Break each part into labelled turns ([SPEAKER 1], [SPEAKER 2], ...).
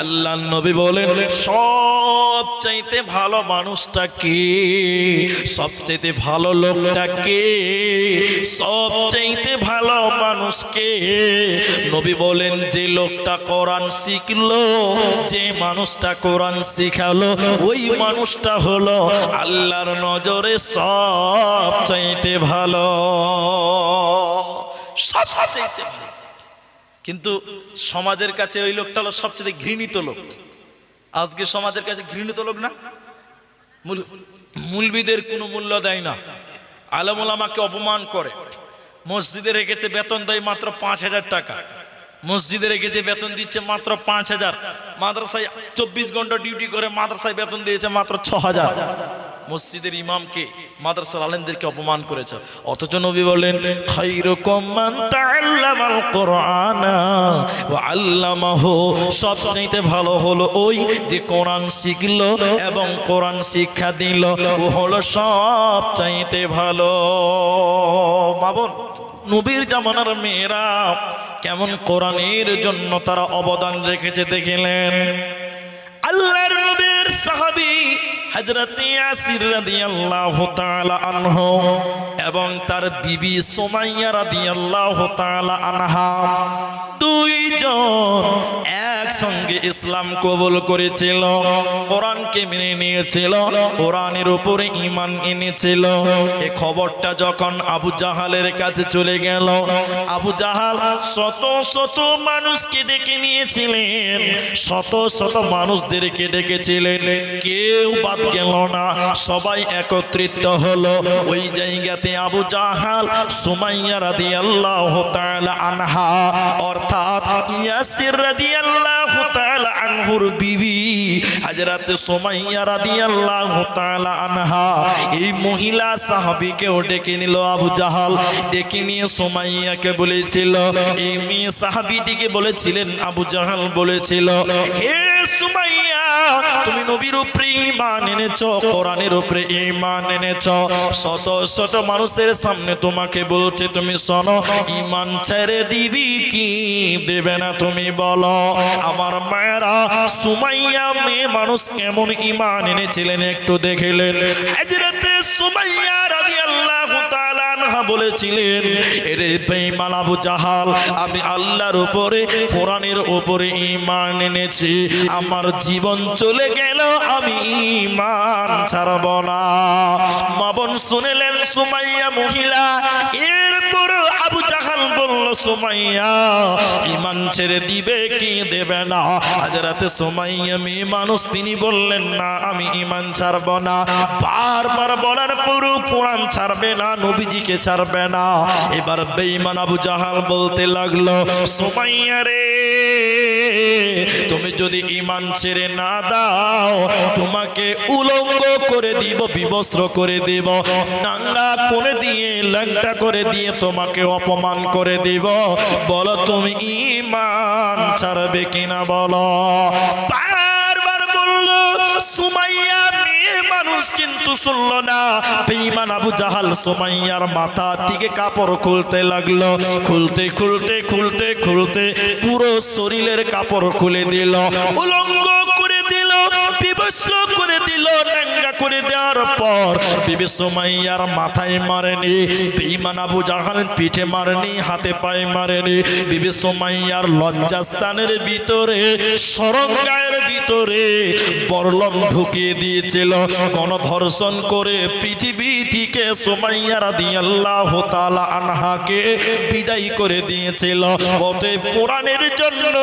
[SPEAKER 1] আল্লাহ নবী বলেন সব চাইতে ভালো মানুষটা কে? সবচাইতে ভালো লোকটা কে? সব চাইতে ভালো মানুষ কে? নবী বলেন যে লোকটা কোরআন শিখলো যে মানুষটা কোরআন শিখালো ওই মানুষটা হলো আল্লাহর নজরে সব চাইতে ভালো সব চাইতে ভালো। কিন্তু সমাজের কাছে ওই লোকটা হলো সবচেয়ে ঘৃণিত লোক। আজকে সমাজের কাছে ঘৃণিত লোক না? মূল- মুলবিদের কোনো মূল্য দেয় না। আলমুল আমাকে অপমান করে। মসজিদে রেখেছে বেতন দেয় মাত্র পাঁচ হাজার টাকা। মসজিদে রেখেছে বেতন দিচ্ছে মাত্র পাঁচ হাজার। মাদ্রাসায় চব্বিশ ঘণ্টা ডিউটি করে মাদ্রাসায় বেতন দিয়েছে মাত্র ছ হাজার। মসজিদের ইমামকে, মাদ্রাসার আলেমদেরকে অপমান করেছে। অথচ নবী বলেন সবচাইতে ভালো হলো ওই যে কোরআন শিখল এবং কোরআন শিক্ষা দিল। ও হলো সবচাইতে ভালো। মাবন নবীর জামানার মেয়েরা কেমন কোরআনের জন্য তারা অবদান রেখেছে দেখিলেন? হযরত আসির রাদিয়াল্লাহু তাআলা আনহু এবং তার বিবি সুমাইয়া রাদিয়াল্লাহু তাআলা আনহা দুইজন একসঙ্গে ইসলাম কবুল করেছিল, কোরআনকে মেনে নিয়েছিল, কোরআনের উপরে ইমান এনেছিল। এ খবরটা যখন আবু জাহালের কাছে চলে গেল, আবু জাহাল শত শত মানুষকে ডেকে নিয়েছিলেন, শত শত মানুষদেরকে ডেকেছিলেন। কেউ বাদ গেল না, সবাই একত্রিত হলো। ওই জায়গাতে আবু জাহাল সুমাইয়া রাদিয়াল্লাহু তাআলা আনহা, অর্থাৎ ইয়াসির রাদিয়াল্লাহু তাআলা আনহুর বিবি হযরত সুমাইয়া রাদিয়াল্লাহু তাআলা আনহা, এই মহিলা সাহাবীকেও ডেকে নিল আবু জাহাল। ডেকে নিয়ে সুমাইয়াকে বলেছিল, এই মেয়ে সাহাবীটিকে বলেছিলেন? আবু জাহাল বলেছিল, হে তুমি নবীর উপরে ঈমান এনেছো, কোরআনের উপরে ঈমান এনেছো। শত শত মানুষের সামনে তোমাকে বলছে, তুমি শোনো, ঈমান ছেড়ে দিবি কি? দেবে না তুমি বলো। আমার মায়েরা, সুমাইয়া মেয়ে মানুষ কেমন ঈমান এনেছিলেন একটু দেখিলেন। সুমাইয়া বলেছিলেন, এরে বেঈমান আবু জাহাল, আমি আল্লাহর উপরে, কোরআনের উপরে ইমান এনেছি। আমার জীবন চলে গেল, আমি ইমান ছাড়ব না। মাবন শুনেলেন, সুমাইয়া মহিলা জাহাল বলল, সুমাইয়া, ইমান ছেড়ে দিবে কি দেবে না? হাজরাতে সুমাইয়া মেয়ে মানুষ, তিনি বললেন, না, আমি ইমান ছাড়ব না। বারবার বলার পুরো কোরআন ছাড়বে না, নবীজিকে ছাড়বে না। এবার বেঈমান আবু জাহাল বলতে লাগল, সুমাইয়া রে তুমি যদি ইমান ছেড়ে না দাও, তোমাকে উলঙ্গ করে দিব, বিবস্ত্র করে দিব নাঙ্গা করে দিয়ে, ল্যাংটা করে দিয়ে তোমাকে অপমান করে দিব। বলো, তুমি ইমান ছাড়বে কিনা বলো? বারবার বলল, সুমাইয়া মানুষ কিন্তু শুনল না। বেঈমান আবু জাহাল সোমাইয়ার মাথা থেকে কাপড় খুলতে লাগল। খুলতে খুলতে খুলতে খুলতে পুরো শরীরের কাপড় খুলে দিল, উলঙ্গ করে দিল, বিবস্ত্র করে করে দেওয়ার পর বিবি সুমাইয়ার মাথায় মারেনি, বেঈমান আবু জাহাল পিঠে মারেনি, হাতে পায়ে মারেনি। বিবি সুমাইয়ার লজ্জাস্থানের ভিতরে সরঙ্গায়ের ভিতরে বরলম ঢুকিয়ে দিয়েছিল। গণধর্ষণ করে পৃথিবী থেকে সুমাইয়া রাদিয়াল্লাহু আনহাকে বিদায় করে দিয়েছিল। অতএব কোরআনের জন্য,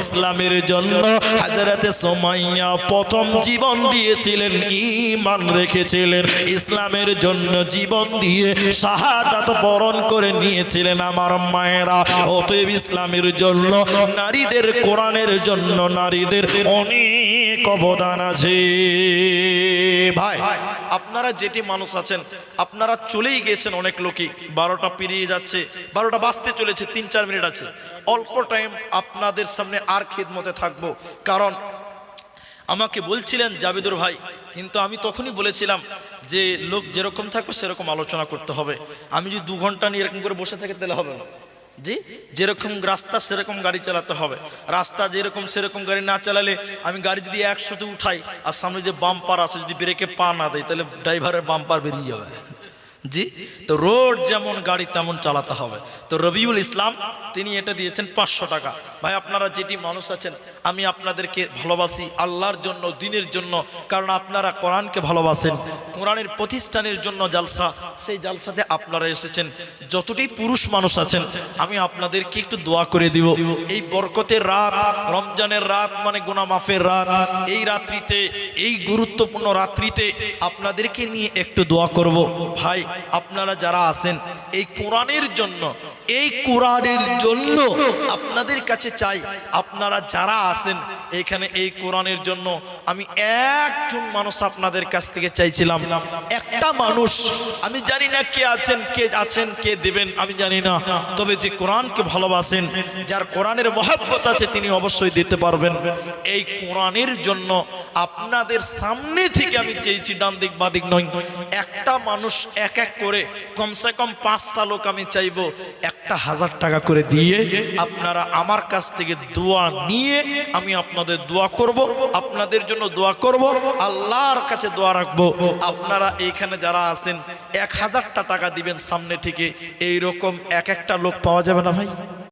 [SPEAKER 1] ইসলামের জন্য হাজরাতে সুমাইয়া প্রথম জীবন দিয়েছিলেন ঈমান রেখেছিলেন, ইসলামের জন্য জীবন দিয়ে শাহাদাত বরণ করে নিয়েছিলেন আমার মায়েরা। অতএব ইসলামের জন্য, নারীদের, কোরআনের জন্য নারীদের অনেক অবদান আছে। ভাই, আপনারা যেটি মানুষ আছেন, আপনারা চলেই গিয়েছেন অনেক লোকই। বারোটা পেরিয়ে যাচ্ছে, বারোটা বাজতে চলেছে, তিন চার মিনিট আছে। অল্প টাইম আপনাদের সামনে আর খেদমতে থাকব। কারণ আমাকে বলছিলেন, জাবেদুর ভাই, কিন্তু আমি তখনই বলেছিলাম যে লোক যেরকম থাকবে সেরকম আলোচনা করতে হবে। আমি যদি দু ঘণ্টা নিয়ে এরকম করে বসে থাকে তাহলে হবে না। জি? যেরকম রাস্তা সেরকম গাড়ি চালাতে হবে। রাস্তা যেরকম সেরকম গাড়ি না চালালে আমি গাড়ি যদি একশোতে উঠাই আর সামনে যে বাম্পার আছে, যদি ব্রেকে পা না দেয়, তাহলে ড্রাইভারের বাম্পার বেরিয়ে যাবে। জি? তো রোড যেমন গাড়ি, তেমন চালাতে হবে। তো রবিউল ইসলাম, তিনি এটা দিয়েছেন পাঁচশো টাকা। ভাই, আপনারা যেটি মানুষ আছেন, আমি আপনাদেরকে ভালোবাসি আল্লাহর জন্য, দিনের জন্য, কারণ আপনারা কোরআনকে ভালোবাসেন। কোরআনের প্রতিষ্ঠানের জন্য জালসা, সেই জালসাতে আপনারা এসেছেন। যতটি পুরুষ মানুষ আছেন, আমি আপনাদেরকে একটু দোয়া করে দিব। এই বরকতের রাত, রমজানের রাত মানে গুনা মাফের রাত, এই রাত্রিতে, এই গুরুত্বপূর্ণ রাত্রিতে আপনাদেরকে নিয়ে একটু দোয়া করব। ভাই আপনারা যারা আছেন, এই কোরআনের জন্য, এই কোরআনের জন্য আপনাদের কাছে চাই, আপনারা যারা আছেন এখানে এই কোরআনের জন্য আমি একজন মানুষ আপনাদের কাছ থেকে চাইছিলাম। একটা মানুষ, আমি জানি না কে আছেন কে আছেন, কে দেবেন, আমি জানি না। তবে যে কোরআনকে ভালোবাসেন, যার কোরআনের মহাব্বত আছে, তিনি অবশ্যই দিতে পারবেন। এই কোরআনের জন্য আপনাদের সামনে থেকে আমি চেয়েছি ডান দিক বাদিক নয়। একটা মানুষ এক এক করে, কমসে কম পাঁচটা লোক আমি চাইব, একটা হাজার টাকা করে দিয়ে আপনারা আমার কাছ থেকে দোয়া নিয়ে আমি আপনাদের দোয়া করব, আপনাদের জন্য দোয়া করব, আল্লাহর কাছে দোয়া রাখব। আপনারা এইখানে যারা আছেন, এক হাজারটা টাকা দিবেন সামনে থেকে এই রকম এক একটা লোক পাওয়া যাবে না ভাই?